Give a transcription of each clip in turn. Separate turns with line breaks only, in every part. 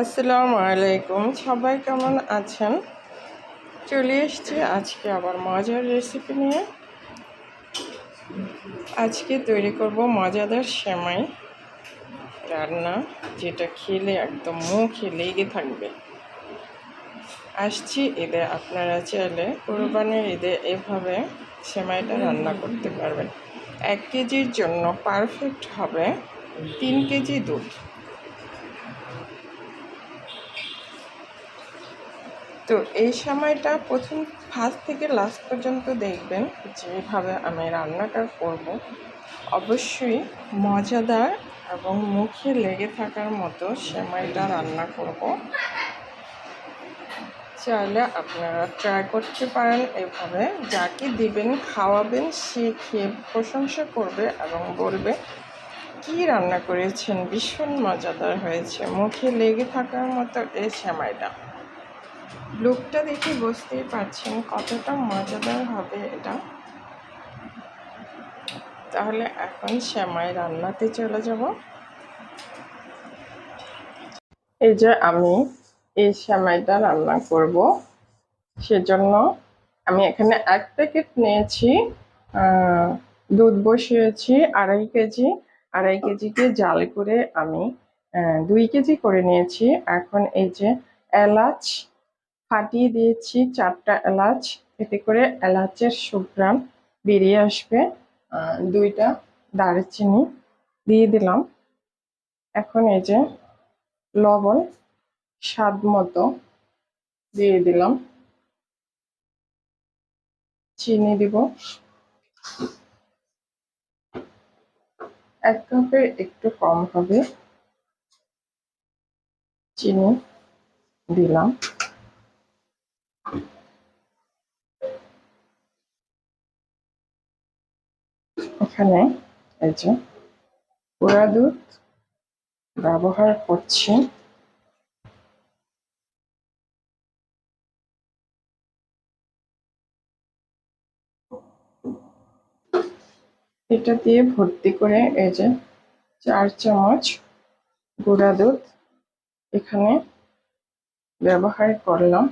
আসসালামু আলাইকুম। সবাই কেমন আছেন? চলে এসছি আজকে আবার মজার রেসিপি নিয়ে। আজকে তৈরি করব মজাদার সেমাই রান্না, যেটা খেলে একদম মুখে লেগে থাকবে। আসছি ঈদে, আপনারা চাইলে কোরবানির ঈদে এভাবে সেমাইটা রান্না করতে পারবেন। এক কেজির জন্য পারফেক্ট হবে তিন কেজি দুধ। তো এই সময়টা প্রথম ফার্স্ট থেকে লাস্ট পর্যন্ত দেখবেন যেভাবে আমি রান্নাটা করব। অবশ্যই মজাদার এবং মুখে লেগে থাকার মতো সেমাইটা রান্না করব। চাইলে আপনারা ট্রাই করতে পারেন এভাবে। যাকে দিবেন, খাওয়াবেন, সে খেয়ে প্রশংসা করবে এবং বলবে, কি রান্না করেছেন? ভীষণ মজাদার হয়েছে। মুখে লেগে থাকার মতো এই সেমাইটা লুকটা দেখে বুঝতেই পারছেন কতটা মজাদার হবে এটা। তাহলে এখন শ্যামাই রান্নাতে চলে যাব। এই যে আমি এই শ্যামাইটা রান্না করব। সেজন্য আমি এখানে এক প্যাকেট নিয়েছি দুধ বসিয়েছি, আড়াই কেজি। আড়াই কেজিকে জাল করে আমি দুই কেজি করে নিয়েছি। এখন এই যে এলাচ ফাটিয়ে দিয়েছি চারটা এলাচ। এতে করে এলাচের সুগ্রাম বেরিয়ে আসবে। দুইটা দারচিনি দিয়ে দিলাম। এখন এই যে লবণ স্বাদ মতো দিয়ে দিলাম। চিনি দিব। এক কাপের একটু কম হবে। চিনি দিলাম। এখানে এই যে গুঁড়া দুধ ব্যবহার করছি। এটা দিয়ে ভর্তি করে এই যে চার চামচ গুঁড়া দুধ এখানে ব্যবহার করলাম।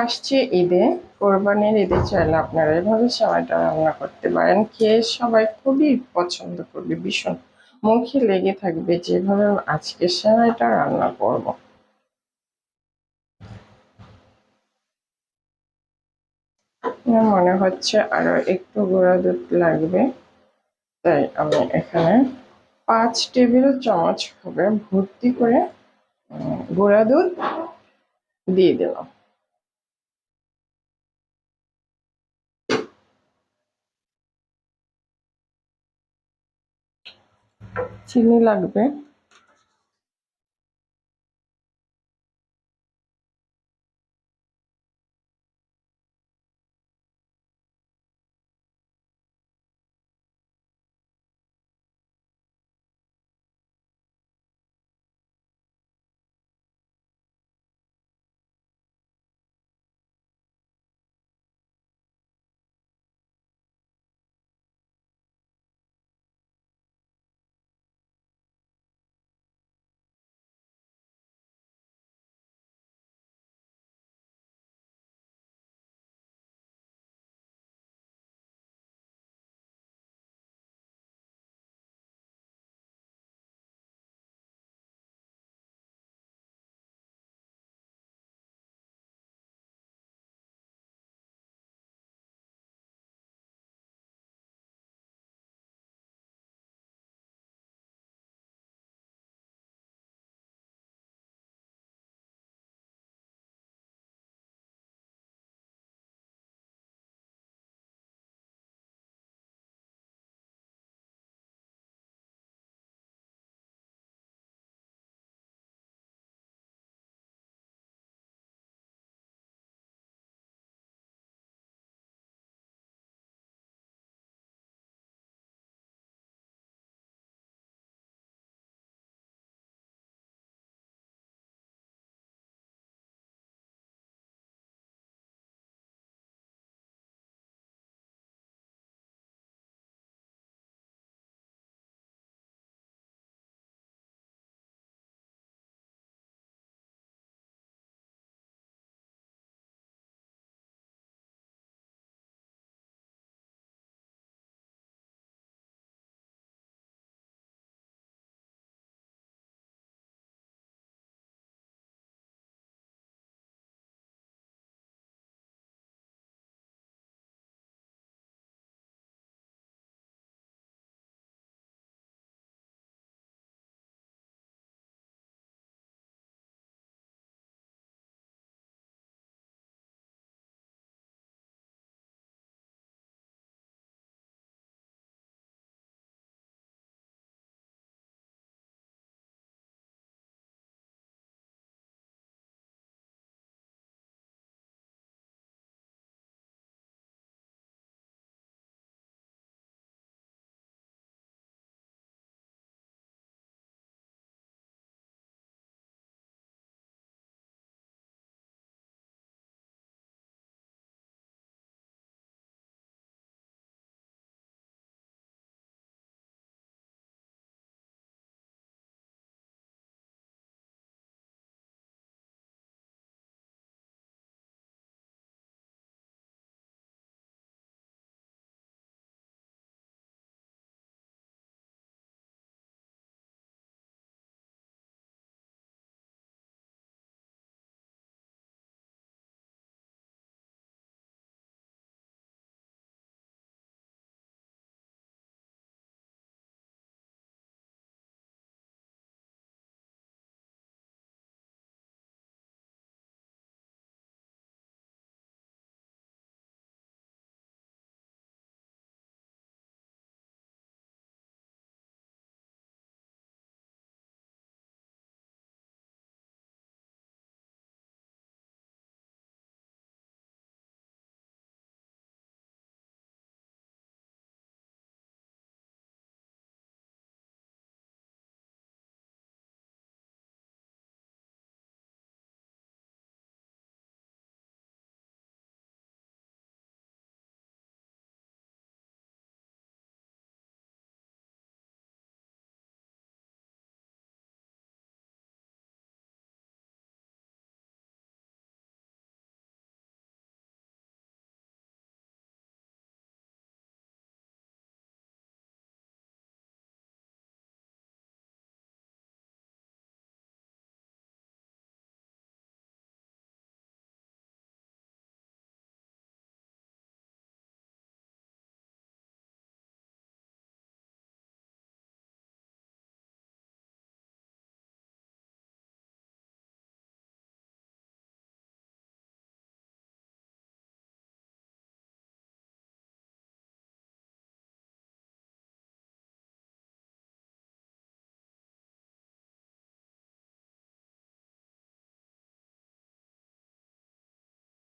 আসছে ঈদে, কোরবানির ঈদে চাইলে আপনারা এভাবে সময়টা রান্না করতে পারেন। খেয়ে সবাই খুবই পছন্দ করবে, ভীষণ মুখে লেগে থাকবে যেভাবে আজকে সেমাইটা রান্না করব। মনে হচ্ছে আরও একটু গুঁড়া দুধ লাগবে। তাই আমি এখানে পাঁচ টেবিল চামচ হবে ভর্তি করে গুঁড়া দুধ দিয়ে দিলাম। চিনি লাগবে।